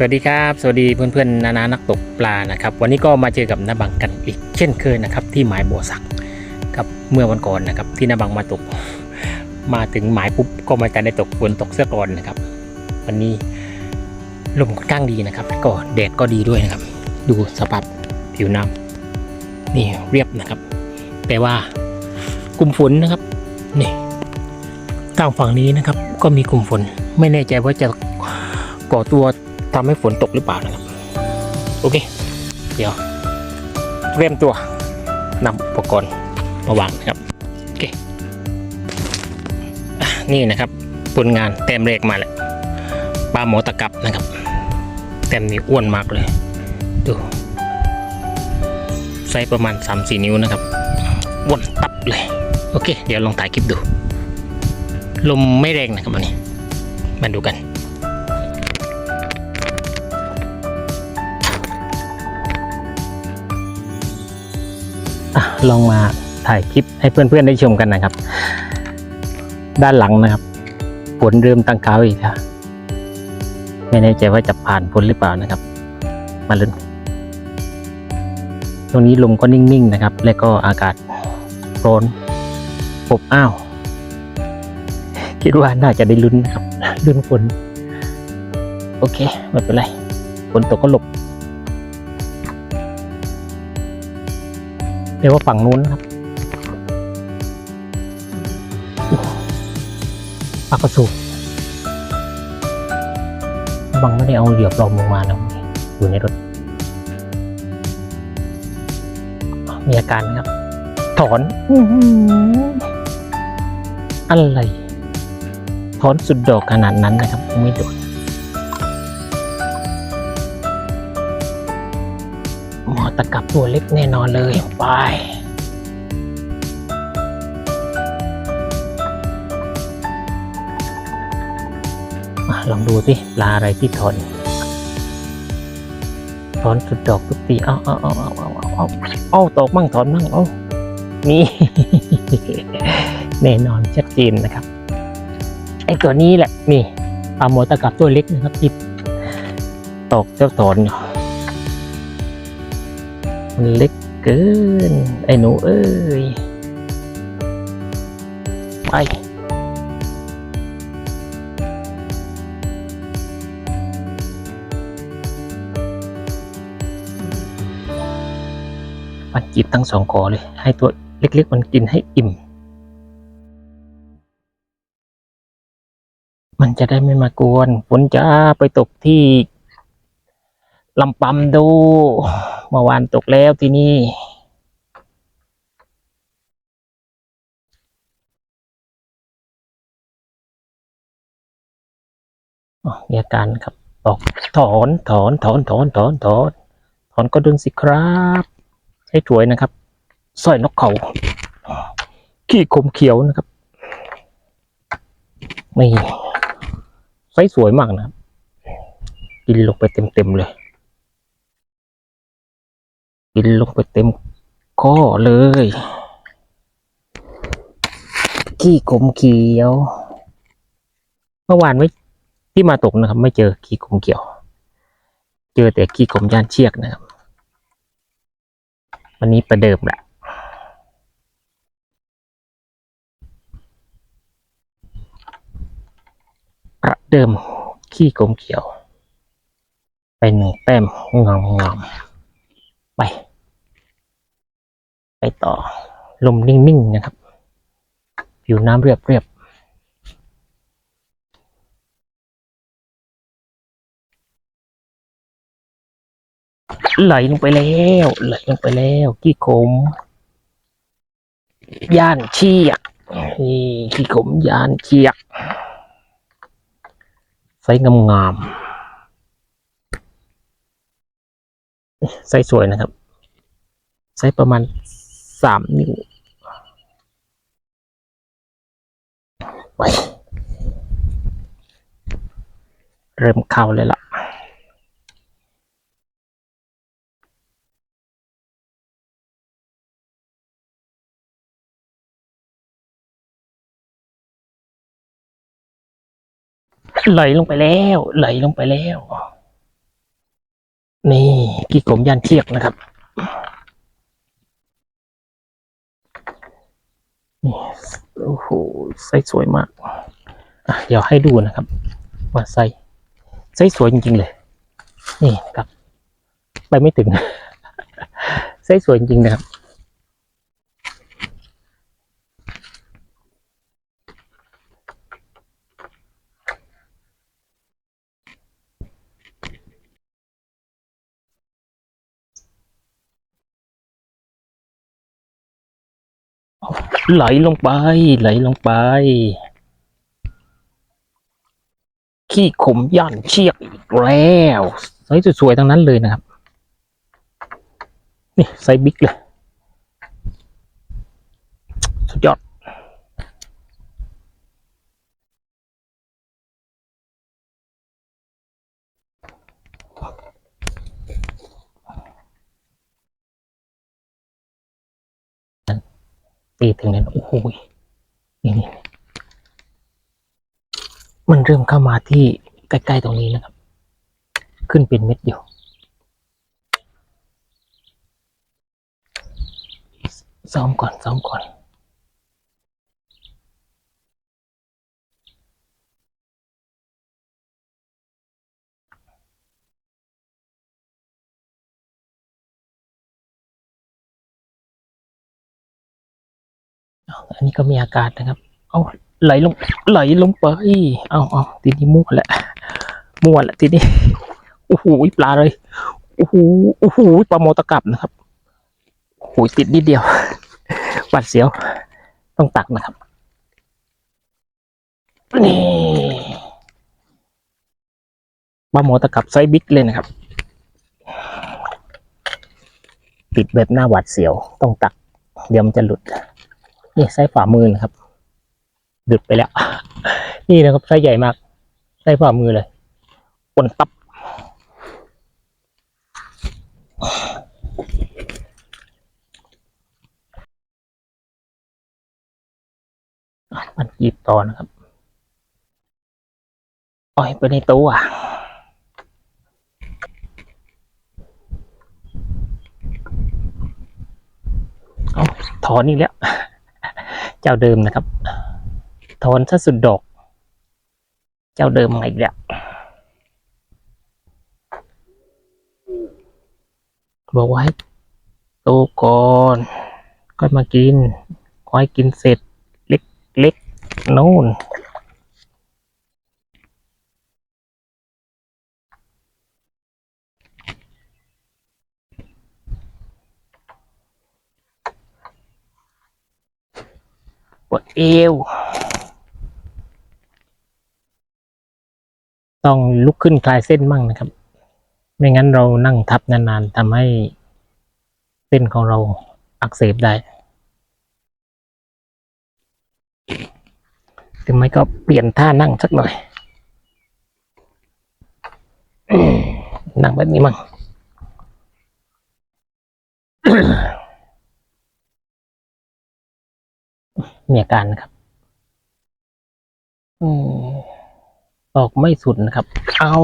สวัสดีครับ สวัสดีเพื่อนๆนานานักตกปลานะครับ วันนี้ก็มาเจอกับนาบังกันอีกเช่นเคยนะครับ ที่หมายบัวสักครับเมื่อวันก่อนนะครับ ที่นาบังมาตก มาถึงหมายปุ๊บก็มาการได้ตกฝนตกเสื้อก่อนนะครับ วันนี้ลมค่อนข้างดีนะครับก็แดดก็ดีด้วยนะครับ ดูสภาพผิวน้ำนี่เรียบนะครับแต่ว่ากลุ่มฝนนะครับนี่ทางฝั่งนี้นะครับ ก็มีกลุ่มฝนไม่แน่ใจว่าจะก่อตัว ทำให้ฝนตกหรือเปล่านะครับ โอเค เดี๋ยวเตรียมตัวนำอุปกรณ์มาวางนะครับโอเคนี่นะครับผลงานเต็มเลขมาแล้วปลาหมอตะกับนะครับเต็มนี่อ้วนมากเลย ดูไซส์ประมาณ 3-4 นิ้วนะครับอ้วนตับเลย โอเค เดี๋ยวลองถ่ายคลิปดู ลมไม่แรงนะครับวันนี้ มาดูกัน อะลองมาถ่ายคลิปให้เพื่อนๆได้ชมกันนะครับ ด้านหลังนะครับฝนเริ่มตั้งเขาอีกแล้วไม่แน่ใจว่าจะผ่านฝนหรือเปล่านะครับ มาลุ้นตรงนี้ลมก็นิ่งๆนะครับ และก็อากาศร้อนอบอ้าวคิดว่าน่าจะได้ลุ้นนะครับลุ้นฝนโอเคไม่เป็นไรฝนตกก็หลบ เรียกว่าฝั่งนู้นนะครับปากระสุกบังไม่ได้เอาเหยื่อปลอมลงมานะอยู่ในรถ มีอาการครับ ถอนอื้อหืออะไร ถอนสุดดอกขนาดนั้นนะครับ ไม่โดน ตะกับตัวเล็กแน่นอนเลยไปลองดูสิปลาอะไรที่ทนทนสุดดอกทุกตีเอาเอาเอาเอาเอาเอาเอาตกมั่งทนมั่งโอานี่แน่นอนชัดเจนนะครับไอ้ตัวนี้แหละนี่ปลาโมตะกับตัวเล็กนะครับที่ตกเจ้าถนอยู่ มันเล็กเกิน ไอ้หนูเอ้ย ไป มันจิบทั้งสองคอเลย ให้ตัวเล็กๆ มันกินให้อิ่ม มันจะได้ไม่มากวนฝนจะไปตกที่ลำปำดู เมื่อวานตกแล้วที่นี่อ๋อมีอาการครับออกถอนถอนถอนถอนถอนถอนถอนก็ดึงสิครับให้ถวยนะครับสร้อยนกเขาขี้คมเขียวนะครับนี่ไซส์สวยมากนะครับกินลงไปเต็มๆเลย กินลงไปเต็มข้อเลย ขี้คมเขียว เมื่อวานไม่ที่มาตกนะครับ ไม่เจอขี้คมเขียว เจอแต่ขี้คมย่านเชือกนะครับ วันนี้ประเดิมแหละประเดิมขี้กลมเขียว ไปหนึ่งแต้มงามงามไป ไปต่อลมนิ่งๆนะครับ ผิวน้ำเรียบเรียบไหลลงไปแล้วไหลลงไปแล้วขี้ขมย่านเชียกนี่ขี้ขมย่านเชียกไซส์งามๆไซส์สวยนะครับไซส์ประมาณ สามนิ้วไปเริ่มเข้าเลยล่ะ ไหลลงไปแล้ว ไหลลงไปแล้ว นี่กี่กลมยันเชียกนะครับ นี่โอ้โหไส้สวยมากอะเดี๋ยวให้ดูนะครับ ว่าไส้ไส้สวยจริงๆเลย นี่ครับ ไปไม่ถึง ไส้สวยจริงๆนะครับ ไหลลงไป ไหลลงไป ขี้ขมย่านเชียกอีกแล้วไซส์สวยๆทั้งนั้นเลยนะครับ นี่ไซส์บิ๊กเลย สุดยอด ตีถึงเนี่ยโอ้โหนี่นี่มันเริ่มเข้ามาที่ใกล้ๆตรงนี้นะครับ ขึ้นเป็นเม็ดอยู่ซ้อมก่อนซ้อมก่อน อันนี้ก็มีอากาศนะครับ เอาไหลลงไหลลงไป เอาเอาทีนี้มั่วแล้วมั่วแล้วทีนี้โอ้โหปลาเลยโอ้โหโอ้โหปลาโมตะกับนะครับโอ้โหติดนิดเดียวหวัดเสียว ต้องตักนะครับนี่ปลาโมตะกับไซส์บิ๊กเลยนะครับ ติดแบบหน้าหวัดเสียว ต้องตัก เดี๋ยวมันจะหลุด นี่ไส้ฝ่ามือนะครับดึดไปแล้ว นี่นะครับไส้ใหญ่มากไส้ฝ่ามือเลยปนตับ มันหยิบต่อนะครับปล่อยไปในตัวเอาถอนอีกแล้ว จ้าเดิมนะครับถอนซะสุดดอก เจ้าเดิมมาอีกแล้วบอกว่าให้โตก่อนก็มากินขอให้กินเสร็จเล็กเล็กๆนู่น เอว ต้องลุกขึ้นคลายเส้นมั่งนะครับ ไม่งั้นเรานั่งทับนานๆทำให้เส้นของเราอักเสบได้หรือไม่ก็เปลี่ยนท่านั่งสักหน่อย นั่งแบบนี้มั่ง มีอาการนะครับอออกไม่สุดนะครับ เอา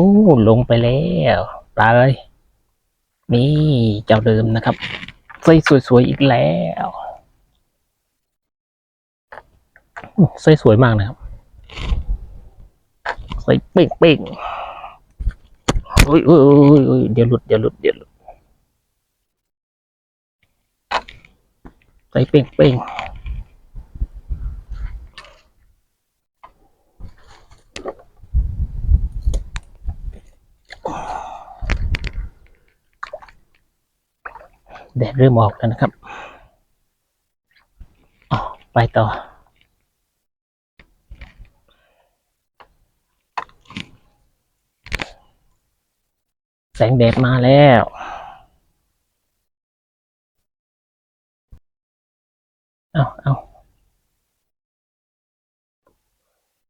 ลงไปแล้วปลาเลยนี่เจ้าเดิมนะครับไส้สวยๆอีกแล้วอื้อไส้สวยมากนะครับไส้เป่งเป่งๆเฮ้ยเฮ้ยเฮ้ยเฮ้ยเดี๋ยวหลุดเดี๋ยวหลุดเดี๋ยวหลุดไส้เป่งเป่ง แดดเริ่มออกแล้วนะครับอ๋อไปต่อ แสงแดดมาแล้วเอาเอา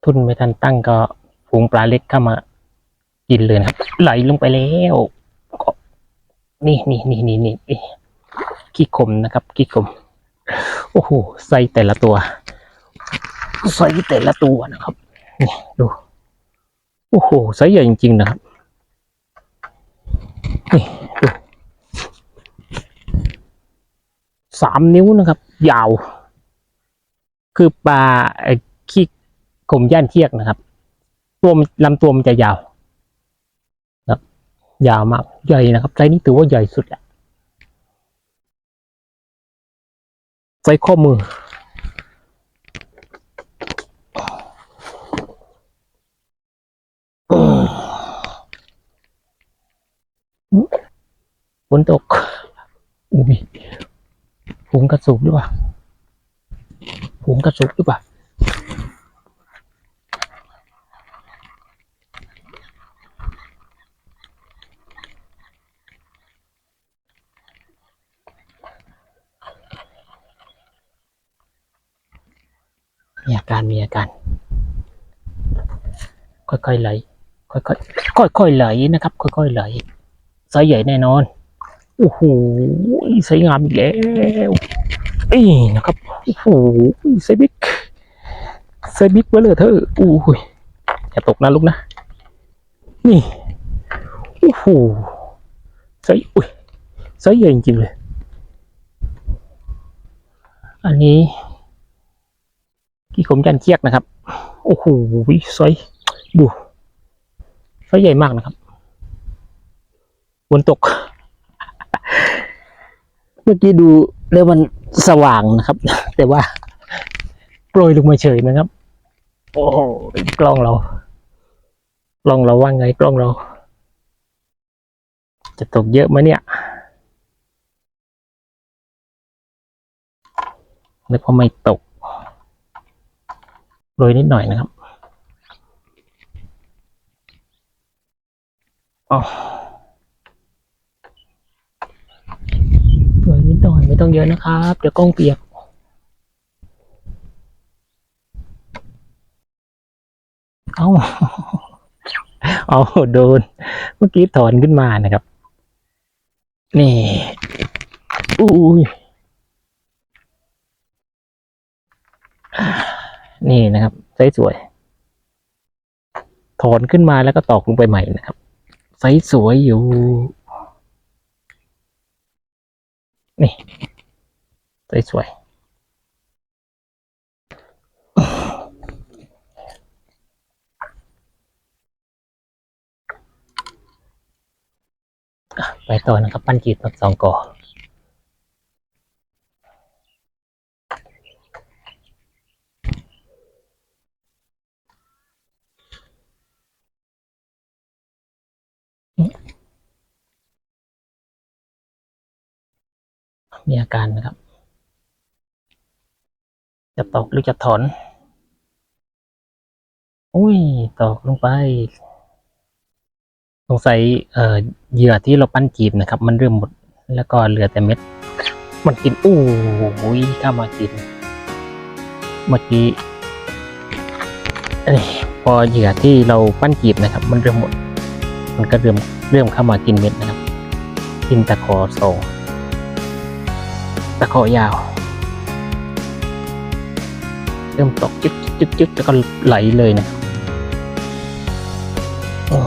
ทุนไม่ทันตั้งก็ฝูงปลาเล็กเข้ามากินเลยนะครับ ไหลลงไปแล้วก็นี่นี่นี่นี่นี่นี่ ขี้คมนะครับขี้คม โอ้โหไส้แต่ละตัวไส้แต่ละตัวนะครับนี่ดูโอ้โหไส้ใหญ่จริง ๆ นะครับนี่ดูสามนิ้วนะครับ ยาว คือปลาขี้คมย่านเทียกนะครับ ตัวลำตัวมันจะยาว ครับ ยาวมากใหญ่นะครับไซส์นี้ถือว่าใหญ่สุดแหละ ใส่ข้อมือ ฝนตก อุ้ยผงกระสุกหรือเปล่าผงกระสุกหรือเปล่า มีอาการมีอาการ ค่อยๆไหล ค่อยๆค่อยๆไหลนะครับ ค่อยๆไหลไซส์ใหญ่แน่นอนโอ้โหสวยงามอีกแล้วนี่นะครับโอ้โหไซส์บิ๊กไซส์บิ๊กเบลเลอร์เธอโอ้ยอย่าตกนะลูกนะ นี่โอ้โหไซส์อุ้ยไซส์ใหญ่จริงๆเลย อันนี้ กี่ขมยันเคียกนะครับ โอ้โหไซส์ดูไซส์ใหญ่มากนะครับฝนตก เมื่อกี้ดูแล้วมันสว่างนะครับ แต่ว่าโปรยลงมาเฉยนะครับ โอ้โหกล้องเรา กล้องเราว่าไงกล้องเรา จะตกเยอะไหมเนี่ยแล้วก็ไม่ตก โรยนิดหน่อยนะครับอ๋อโรยนิดหน่อยไม่ต้องเยอะนะครับ เดี๋ยวกล้องเปียกเอาเอาโดน เมื่อกี้ถอนขึ้นมานะครับ นี่อุ้ย นี่นะครับไซส์สวย ถอนขึ้นมาแล้วก็ตอกลงไปใหม่นะครับไซส์สวยอยู่ นี่สวยๆอะไปต่อนะครับ ปั้นจีบสองก่อ มีอาการนะครับจะตอกหรือจะถอน อุ้ย ตอกลงไป สงสัยเอ่อเหยื่อที่เราปั้นจีบนะครับ มันเริ่มหมด แล้วก็เหลือแต่เม็ด มันกินอู้หูยเข้ามากิน เมื่อกี้เอ้พอเหยื่อที่เราปั้นจีบนะครับ มันเริ่มหมด มันก็เริ่มเริ่มเข้ามากินเม็ดนะครับ กินตะขอโซง ขอยาว เริ่มตกจึ๊กจึ๊กจึ๊กแล้วก็ไหลเลยนะโอ้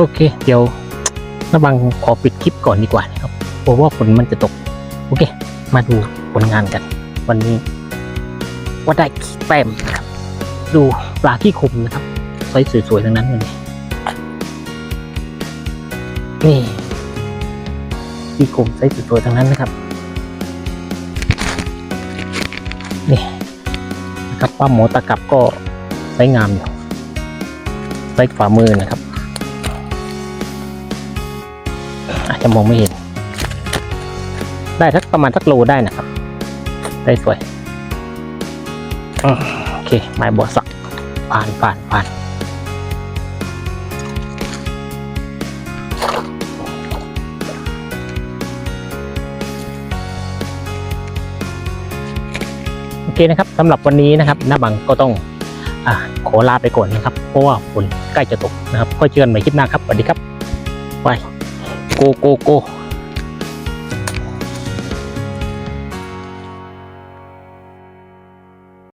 โอเค เดี๋ยวระบังขอปิดคลิปก่อนดีกว่านะครับเพราะว่าฝนมันจะตก โอเค มาดูผลงานกัน วันนี้ ว่าได้แต้มนะครับ ดูปลาที่คมนะครับไซส์สวยๆทั้งนั้นเลยนี่ที่คมไซส์สวยๆทั้งนั้นนะครับนี่นะครับปลาหมอตะกับก็ไซส์งามอยู่ไซส์ฝ่ามือนะครับ อาจจะมองไม่เห็น ได้ทักประมาณทักโลได้นะครับไซส์สวย อืมโอเค ไม้บัวสักผ่านผ่านผ่านโอเคนะครับสำหรับวันนี้นะครับน้าบังก็ต้องอขอลาไปก่อนนะครับ เพราะว่าฝนใกล้จะตกนะครับก็เจอกันใหม่คลิปหน้าครับสวัสดีครับไปโกโกโก